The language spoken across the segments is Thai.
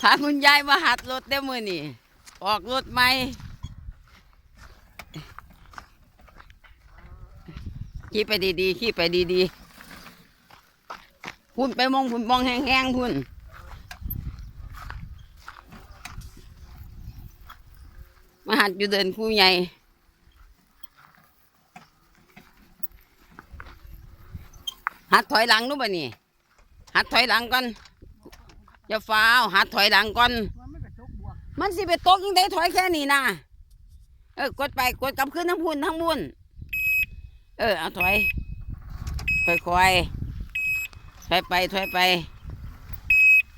พาคุณยายมาหัดรถเด้มือนี่ออกรถใหมขี่ไปดีๆขี่ไปดีๆพุ่นไปมองพุ่นมองแห้งๆพุ่นมาหัดอยู่เดินคู่ใหญ่หัดถอยหลังนู้นบ่นี่หัดถอยหลังก่อน อย่าฟ้าวหัดถอยหลังก่อนมันไม่กระจกบวกมันสิไปตกยังได้ถอยแค่นี้นะเออกดไปกดกลับขึ้นทั้งพุ่นทั้งบุญเออเอาถอยค่อยๆถอยไปถอยไป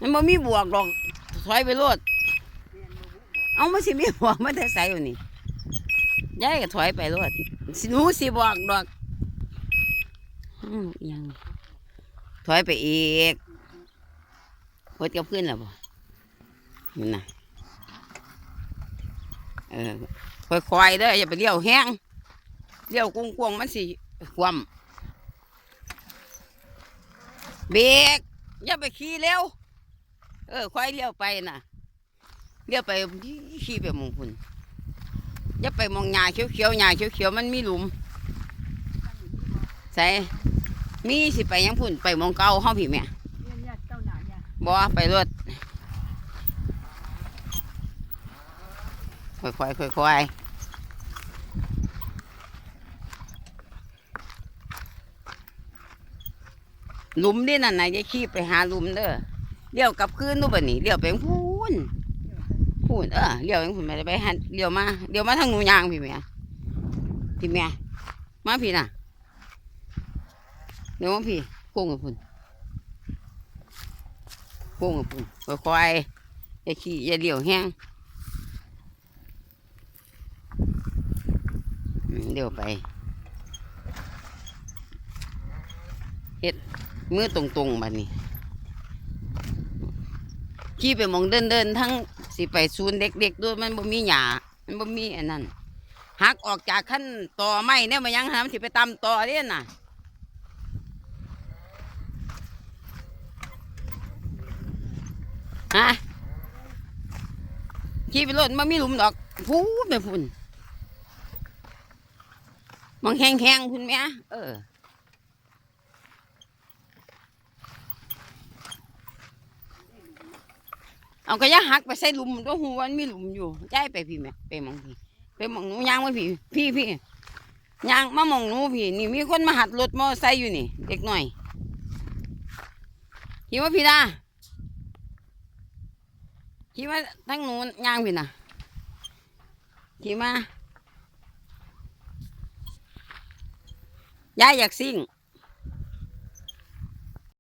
มันบ่มีบวกหรอกถอยไปรถเรียนบ่บุบเอามาสิมีบวกมันได้ใส่อยู่นี่ยายก็ถอยไปรถสิหนูสิบอกดอกอืมอิหยังถอยไปอีก กดกับขึ้นแล้วบ่มันน่ะเออค่อยๆเด้ออย่าไปเลี้ยวแห้งเลี้ยวกุ้งกวงมันสิคว่ำเบรกอย่าไปขี่เร็วเออค่อยเลี้ยวไปน่ะเลี้ยวไปขี่ไปมองคุณอย่าไปมองหญ้าเขียวๆหญ้าเขียวๆมันมีหลุมใส่มีสิไปยังพุ่นไปมองเก่าห้องพี่แม่ บ่ไปรถค่อยๆค่อยๆหลุมนี่นั่นนะย่าขี้ไปหาหลุมเด้อเลี้ยวกลับคืนนู่นบ่นี่เลี้ยวไปพูนพูนเออเลี้ยวไปพูนไม่ไปหันเลี้ยวมาเลี้ยวมาทางหนูยางพี่แม่พี่แม่มาพี่น่ะเดี๋ยวมาพี่โค้งกับพุ่น โค้งกับพุ่นค่อยๆอย่าขี้อย่าเลี้ยวแห้งเลี้ยวไปเฮ็ดมือตรงๆบัดนี้ขี่ไปมองเดินเดินๆทั้งสิไปศูนย์เด็กๆด้วยมันบ่มีหญ้ามันบ่มีอันนั้นหักออกจากขั้นต่อไม้เนี่ยมันยังหามันสิไปตำต่อเด้น่ะ ฮะขี่ไปรถมันมีหลุมดอกพูดไปพุ่นมองแห้งแห้งๆพุ่นไหมเออเอาก็ยังหักไปใส่หลุมตัวหัวมันมีหลุมอยู่ย้ายไปพี่แม่ไปมองพี่ไปมองหนูยางไว้พี่พี่พี่ยางมามองหนูพี่นี่มีคนมาหัดรถมอไซค์อยู่นี่เด็กหน่อยขี่ว่าพี่ดา ขี่มาทั้งนูนย่างพี่น่ะขี่มายายอยากซิ่ง